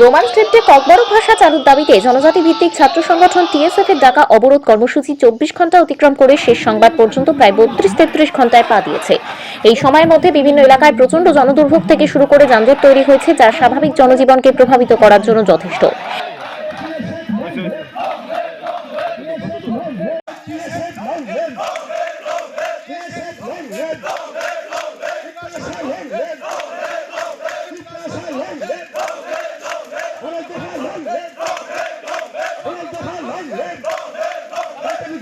Roman স্ক্রিপ্টে Kokborok ভাষা চালুর দাবিতে জনজাতি ভিত্তিক ছাত্র সংগঠন টিএসএফ এর ডাকা অবরোধ কর্মসূচি চব্বিশ ঘণ্টা অতিক্রম করে শেষ সংবাদ পর্যন্ত প্রায় বত্রিশ তেত্রিশ ঘন্টায় পা দিয়েছে। এই সময়ের মধ্যে বিভিন্ন এলাকায় প্রচণ্ড জনদুর্ভোগ থেকে শুরু করে যানজট তৈরি হয়েছে, যা স্বাভাবিক জনজীবনকে প্রভাবিত করার জন্য যথেষ্ট।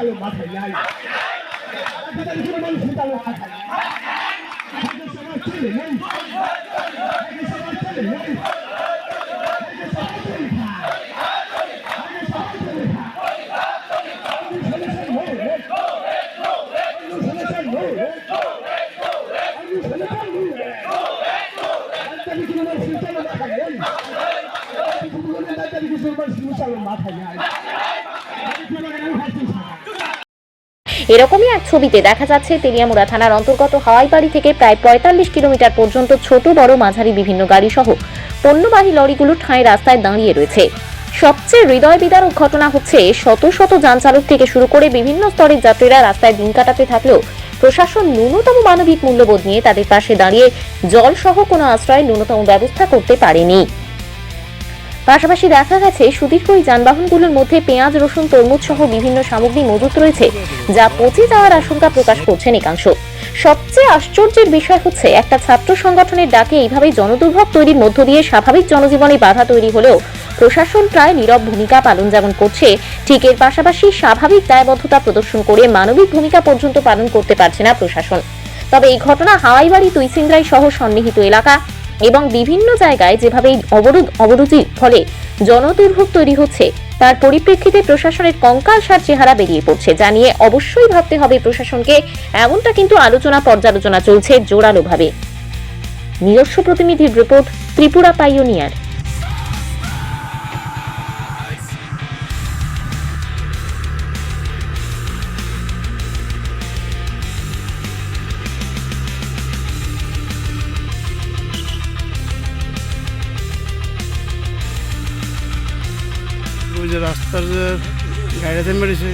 ফুটালো মাথায় নাই। ফুটালো মাথায় সবার ছেলে নেই। সবার ছেলে নেই। Thank you. এরকমই এক ছবিতে দেখা যাচ্ছে, তেলিয়ামুড়া থানার অন্তর্গত হাওয়াইবাড়ি থেকে প্রায় পঁয়তাল্লিশ কিলোমিটার পর্যন্ত ছোট, বড় মাঝারি বিভিন্ন গাড়ি সহ পণ্যবাহী লরিগুলো ঠাঁই রাস্তায় দাঁড়িয়ে রয়েছে। সবচেয়ে হৃদয় বিদারক ঘটনা হচ্ছে, শত শত যান চালক থেকে শুরু করে বিভিন্ন স্তরের যাত্রীরা রাস্তায় দিন কাটাতে থাকলেও প্রশাসন ন্যূনতম মানবিক মূল্যবোধ নিয়ে তাদের পাশে দাঁড়িয়ে জল সহ কোনো আশ্রয় ন্যূনতম ব্যবস্থা করতে পারেনি। পাশাপাশি দেখা গেছে সুদীর্ঘ এই যানবাহনগুলোর মধ্যে পেঁয়াজ, রসুন, তরমুজ সহ বিভিন্ন সামগ্রী মজুত রয়েছে, যা পচে যাওয়ার আশঙ্কা প্রকাশ করছেন একাংশ সবচেয়ে আশ্চর্যের বিষয় হচ্ছে, একটা ছাত্র সংগঠনের ডাকে এইভাবে জনদুর্ভোগ তৈরির মধ্য দিয়ে স্বাভাবিক জনজীবনে বাধা তৈরি হলেও প্রশাসন প্রায় নীরব ভূমিকা পালন যেমন করছে। ঠিক এর পাশাপাশি স্বাভাবিক দায়বদ্ধতা প্রদর্শন করে মানবিক ভূমিকা পর্যন্ত পালন করতে পারছে না প্রশাসন। তবে এই ঘটনা হাওয়াইবাড়ি তুইসিন্দ্রাই সহ সন্নিহিত এলাকা এবং বিভিন্ন জায়গায় যেভাবে অবরোধ, অবরোধের ফলে জনদুর্ভোগ তৈরি হচ্ছে, তার পরিপ্রেক্ষিতে প্রশাসনের কঙ্কাল সার চেহারা বেরিয়ে পড়ছে। জানিয়ে অবশ্যই ভাবতে হবে প্রশাসনকে। এমনটা কিন্তু আলোচনা, পর্যালোচনা চলছে জোরালোভাবে। নিজস্ব প্রতিনিধির রিপোর্ট, ত্রিপুরা পাইওনিয়ার। যে রাস্তার যে গাড়িতে মেরেছে।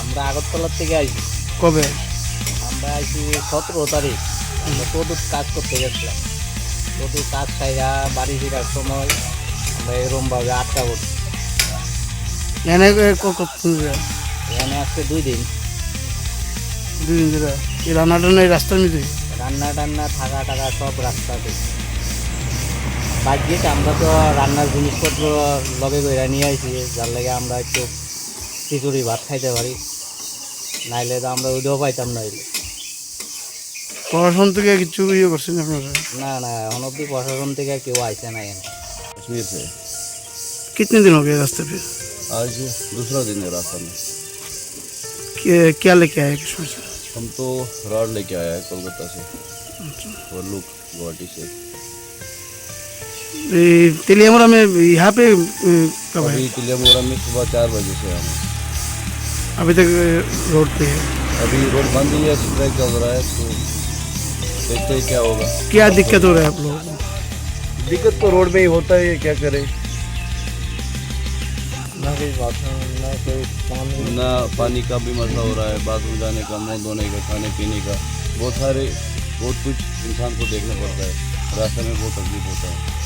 আমরা আগরতলার থেকে আইছি। কবে? আমরা আইছি সতেরো তারিখ। আমরা টদুর কাজ করতে গেছিলাম। টদুর কাজ সাইরা বাড়ি ফেরার সময় আমরা এরমভাবে আটকা পড়ছি। এনে এখানে আসছে দুই দিন। দুই দিন ধরে। এই রান্নাটা নেই রাস্তার মধ্যে? রান্না টান্না থাকা টাকা সব রাস্তাতে বাহ্যিক আমরা তো রান্নার জিনিসপত্র লগে করে নিয়ে আইছি যার লাগে আমরা একটু খিচুড়ি ভাত খাইতে পারি নাইলে তো আমরা ওইটাও পাইতাম না হইলে প্রশাসন থেকে কিছু ইয়ে করছেন আপনারা না না এখন অব্দি প্রশাসন থেকে কেউ আইসে না এখানে कश्मीर से कितने दिन हो गए रास्ते पे आज दूसरा दिन है रास्ता में क्या- क्या लेके आए कश्मीर से हम तो रॉड लेके आया है कोलकाता से। और लुक गुवाहाटी से। तेलियामुरा में यहाँ पे कब है? तिलियामोरा में सुबह चार बजे से हम। अभी तक रोड पे है। अभी रोड बंद ही है स्ट्राइक चल रहा है तो देखते हैं क्या होगा। क्या दिक्कत हो रहा है आप लोगों को? दिक्कत तो रोड में ही होता है क्या करें? ना कोई ना कोई पानी ना पानी का भी मसला हो रहा है, बाथरूम जाने का, मुँह धोने का, खाने पीने का। बहुत सारे, बहुत कुछ इंसान को देखना पड़ता है। रास्ते में बहुत तकलीफ़ होता है।